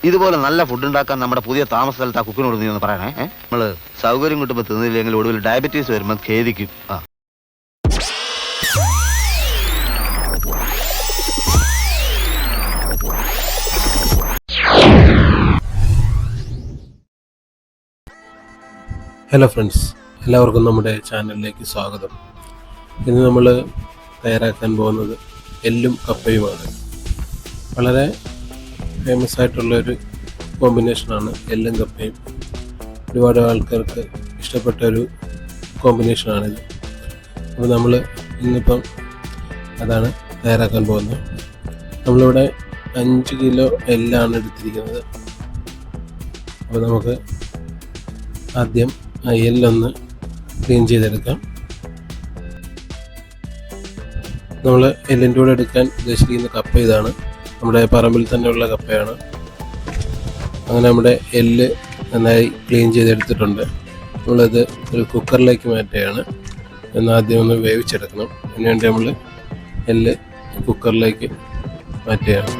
ഇതുപോലെ നല്ല ഫുഡ് ഉണ്ടാക്കാൻ നമ്മുടെ പുതിയ താമസ സ്ഥലത്ത് ആ കുക്കിനോട് നീ ഒന്ന് പറയണേ? നമ്മൾ സൗകര്യം കിട്ടുമ്പോൾ തിന്നില്ലെങ്കിൽ ഒടുവിൽ ഡയബറ്റീസ് വരുമ്പോൾ ഖേദിക്കും. ആ. ഹലോ ഫ്രണ്ട്സ് എല്ലാവർക്കും നമ്മുടെ ചാനലിലേക്ക് സ്വാഗതം. ഇന്ന് നമ്മൾ തയ്യാറാക്കാൻ പോകുന്നത് എല്ലും കപ്പയുമാണ്. വളരെ ഫേമസ് ആയിട്ടുള്ള ഒരു കോമ്പിനേഷനാണ് എല്ലും കപ്പയും. ഒരുപാട് ആൾക്കാർക്ക് ഇഷ്ടപ്പെട്ട ഒരു കോമ്പിനേഷനാണിത് അപ്പോൾ നമ്മൾ ഇന്നിപ്പം അതാണ് തയ്യാറാക്കാൻ പോകുന്നത്. നമ്മളിവിടെ അഞ്ച് കിലോ എല്ലാണ് എടുത്തിരിക്കുന്നത്. അപ്പോൾ നമുക്ക് ആദ്യം ആ എല്ലൊന്ന് ക്ലീൻ ചെയ്തെടുക്കാം. നമ്മൾ എല്ലിന്റെ കൂടെ എടുക്കാൻ ഉദ്ദേശിക്കുന്ന കപ്പ ഇതാണ്. നമ്മുടെ പറമ്പിൽ തന്നെയുള്ള കപ്പയാണ്. അങ്ങനെ നമ്മുടെ എല്ല് നന്നായി ക്ലീൻ ചെയ്തെടുത്തിട്ടുണ്ട്. നമ്മളത് ഒരു കുക്കറിലേക്ക് മാറ്റുകയാണ്. എന്ന് ആദ്യം ഒന്ന് വേവിച്ചെടുക്കണം. അതിനുവേണ്ടി നമ്മൾ എല്ല് കുക്കറിലേക്ക് മാറ്റുകയാണ്.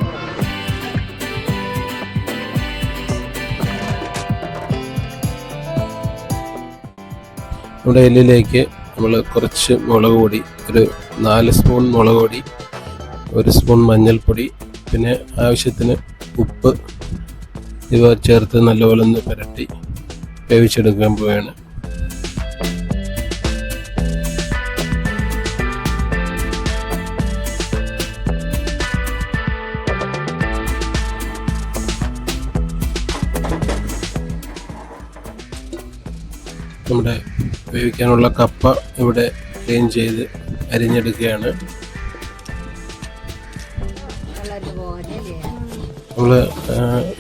നമ്മുടെ എല്ലിലേക്ക് നമ്മൾ കുറച്ച് മുളക് പൊടി ഒരു നാല് സ്പൂൺ മുളക് പൊടി ഒരു സ്പൂൺ മഞ്ഞൾപ്പൊടി പിന്നെ ആവശ്യത്തിന് ഉപ്പ് ഇവ ചേർത്ത് നല്ലപോലെ ഒന്ന് പുരട്ടി വേവിച്ചെടുക്കാൻ പോവുകയാണ്. നമ്മുടെ വേവിക്കാനുള്ള കപ്പ ഇവിടെ ക്ലീൻ ചെയ്ത് അരിഞ്ഞെടുക്കുകയാണ്. നമ്മൾ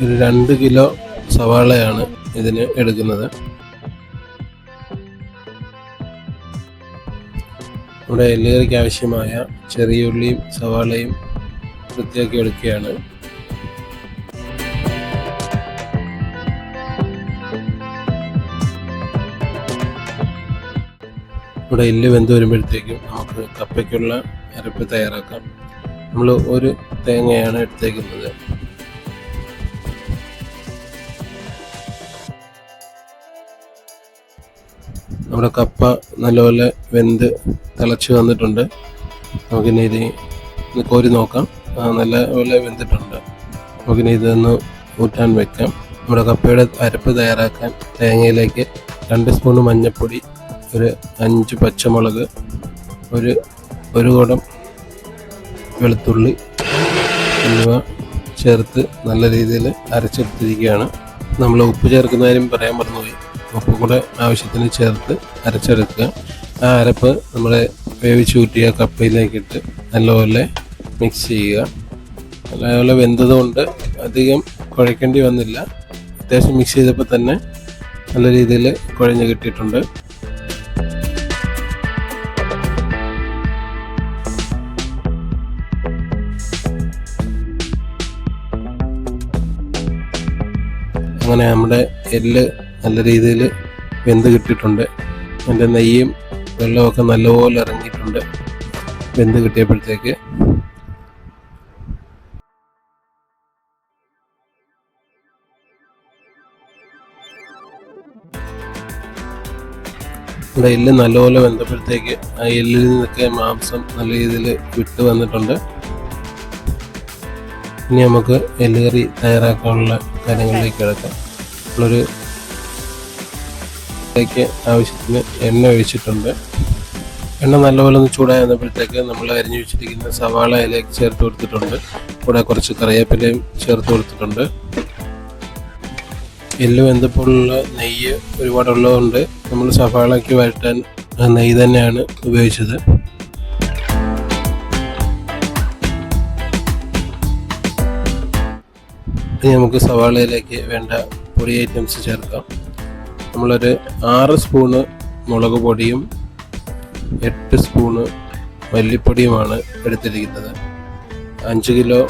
ഒരു രണ്ട് കിലോ സവാളയാണ് ഇതിന് എടുക്കുന്നത്. നമ്മുടെ എല്ലുകറിക്ക് ആവശ്യമായ ചെറിയ ഉള്ളിയും സവാളയും വൃത്തിയാക്കി എടുക്കുകയാണ്. ഇവിടെ എല്ല് വെന്ത് വരുമ്പോഴത്തേക്കും നമുക്ക് കപ്പയ്ക്കുള്ള അരപ്പ് തയ്യാറാക്കാം. നമ്മൾ ഒരു തേങ്ങയാണ് എടുത്തേക്കുന്നത്. നമ്മുടെ കപ്പ നല്ലപോലെ വെന്ത് തിളച്ച് വന്നിട്ടുണ്ട്. നമുക്കിനി ഇത് കോരി നോക്കാം. നല്ലപോലെ വെന്തിട്ടുണ്ട്. നമുക്കിനി ഇതൊന്ന് ഊറ്റാൻ വെക്കാം. നമ്മുടെ കപ്പയുടെ അരപ്പ് തയ്യാറാക്കാൻ തേങ്ങയിലേക്ക് രണ്ട് സ്പൂൺ മഞ്ഞൾപ്പൊടി ഒരു അഞ്ച് പച്ചമുളക് ഒരു ഒരു കുടം വെളുത്തുള്ളി എന്നിവ ചേർത്ത് നല്ല രീതിയിൽ അരച്ചെടുത്തിരിക്കുകയാണ്. നമ്മൾ ഉപ്പ് ചേർക്കുന്നതിനും പറയാൻ മറന്നുപോയി. ഉപ്പ് കൂടെ ആവശ്യത്തിന് ചേർത്ത് അരച്ചെടുക്കുക. ആ അരപ്പ് നമ്മൾ വേവിച്ച് കൂട്ടിയ കപ്പയിലേക്കിട്ട് നല്ലപോലെ മിക്സ് ചെയ്യുക. നല്ലപോലെ വെന്തതുകൊണ്ട് അധികം കുഴക്കേണ്ടി വന്നില്ല. അത്യാവശ്യം മിക്സ് ചെയ്തപ്പോൾ തന്നെ നല്ല രീതിയിൽ കുഴഞ്ഞ് കിട്ടിയിട്ടുണ്ട്. അങ്ങനെ നമ്മുടെ എല്ല് നല്ല രീതിയിൽ വെന്ത് കിട്ടിയിട്ടുണ്ട്. അതിന്റെ നെയ്യും വെള്ളമൊക്കെ നല്ലപോലെ ഇറങ്ങിയിട്ടുണ്ട്. വെന്ത് കിട്ടിയപ്പോഴത്തേക്ക്. നമ്മുടെ എല്ല് നല്ലപോലെ വെന്തപ്പോഴത്തേക്ക് ആ എല്ലിൽ നിന്നൊക്കെ മാംസം നല്ല രീതിയിൽ വിട്ട് വന്നിട്ടുണ്ട്. ഇനി നമുക്ക് എല്ലുകറി തയ്യാറാക്കാനുള്ള കാര്യങ്ങളിലേക്ക് കിടക്കാം. നമ്മളൊരു ലേക്ക് ആവശ്യത്തിന് എണ്ണ ഒഴിച്ചിട്ടുണ്ട്. എണ്ണ നല്ലപോലെ ഒന്ന് ചൂടായി വന്നപ്പോഴത്തേക്ക് നമ്മൾ അരിഞ്ഞു വെച്ചിരിക്കുന്ന സവാള അതിലേക്ക് ചേർത്ത് കൊടുത്തിട്ടുണ്ട്. കൂടെ കുറച്ച് കറിവേപ്പിലയും ചേർത്ത് കൊടുത്തിട്ടുണ്ട്. എല്ല് വെന്തപ്പോഴുള്ള നെയ്യ് ഒരുപാടുള്ളതുകൊണ്ട് നമ്മൾ സവാളയ്ക്ക് വഴറ്റാൻ നെയ്യ് തന്നെയാണ് ഉപയോഗിച്ചത്. ഇനി നമുക്ക് സവാളയിലേക്ക് വേണ്ട പൊടി ഐറ്റംസ് ചേർക്കാം. നമ്മളൊരു ആറ് സ്പൂണ് മുളക് പൊടിയും എട്ട് സ്പൂണ് മല്ലിപ്പൊടിയുമാണ് എടുത്തിരിക്കുന്നത്. അഞ്ച് കിലോ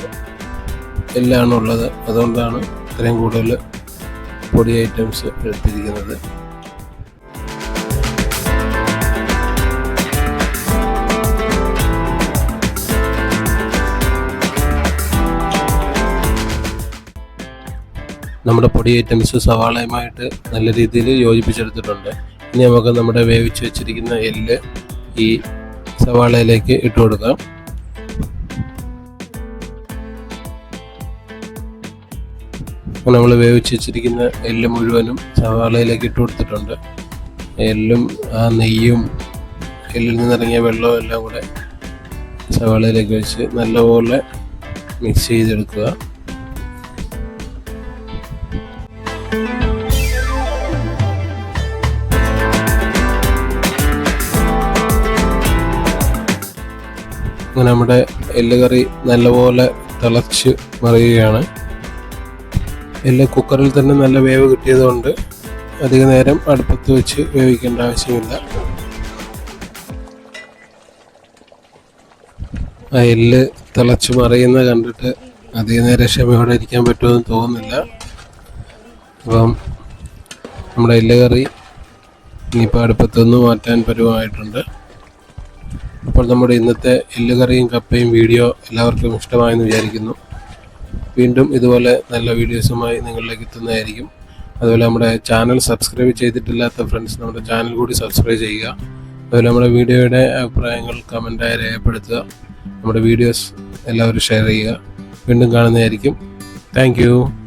എല്ലാം ഉള്ളത് അതുകൊണ്ടാണ് ഇത്രയും കൂടുതൽ പൊടി ഐറ്റംസ് എടുത്തിരിക്കുന്നത്. നമ്മുടെ പൊടി ഐറ്റംസ് സവാളയുമായിട്ട് നല്ല രീതിയിൽ യോജിപ്പിച്ചെടുത്തിട്ടുണ്ട്. ഇനി നമുക്ക് നമ്മുടെ വേവിച്ച് വെച്ചിരിക്കുന്ന എല്ല് ഈ സവാളയിലേക്ക് ഇട്ട് കൊടുക്കാം. നമ്മൾ വേവിച്ച് വെച്ചിരിക്കുന്ന എല്ല് മുഴുവനും സവാളയിലേക്ക് ഇട്ട് കൊടുത്തിട്ടുണ്ട്. എല്ലും ആ നെയ്യും എല്ലിൽ നിന്നിറങ്ങിയ വെള്ളവും എല്ലാം കൂടെ സവാളയിലേക്ക് വെച്ച് നല്ലപോലെ മിക്സ് ചെയ്തെടുക്കുക. നമ്മുടെ എല്ല് കറി നല്ലപോലെ തിളച്ച് മറിയുകയാണ്. എല്ല് കുക്കറിൽ തന്നെ നല്ല വേവ് കിട്ടിയതുകൊണ്ട് അധിക നേരം അടുപ്പത്ത് വെച്ച് വേവിക്കേണ്ട ആവശ്യമില്ല. ആ എല്ല് തിളച്ച് മറിയുന്ന കണ്ടിട്ട് അധിക നേരം ക്ഷമയോടെ ഇരിക്കാൻ പറ്റുമെന്ന് തോന്നുന്നില്ല. അപ്പം നമ്മുടെ എല്ല് കറി ഇനിയിപ്പോൾ അടുപ്പത്തുനിന്ന് മാറ്റാൻ പരുവമായിട്ടുണ്ട്. അപ്പോൾ നമ്മുടെ ഇന്നത്തെ എല്ലുകറിയും കപ്പയും വീഡിയോ എല്ലാവർക്കും ഇഷ്ടമായെന്ന് വിചാരിക്കുന്നു. വീണ്ടും ഇതുപോലെ നല്ല വീഡിയോസുമായി നിങ്ങളിലേക്ക് എത്തുന്നതായിരിക്കും. അതുപോലെ നമ്മുടെ ചാനൽ സബ്സ്ക്രൈബ് ചെയ്തിട്ടില്ലാത്ത ഫ്രണ്ട്സ് നമ്മുടെ ചാനൽ കൂടി സബ്സ്ക്രൈബ് ചെയ്യുക. അതുപോലെ നമ്മുടെ വീഡിയോയുടെ അഭിപ്രായങ്ങൾ കമന്റായി രേഖപ്പെടുത്തുക. നമ്മുടെ വീഡിയോസ് എല്ലാവരും ഷെയർ ചെയ്യുക. വീണ്ടും കാണുന്നതായിരിക്കും. താങ്ക്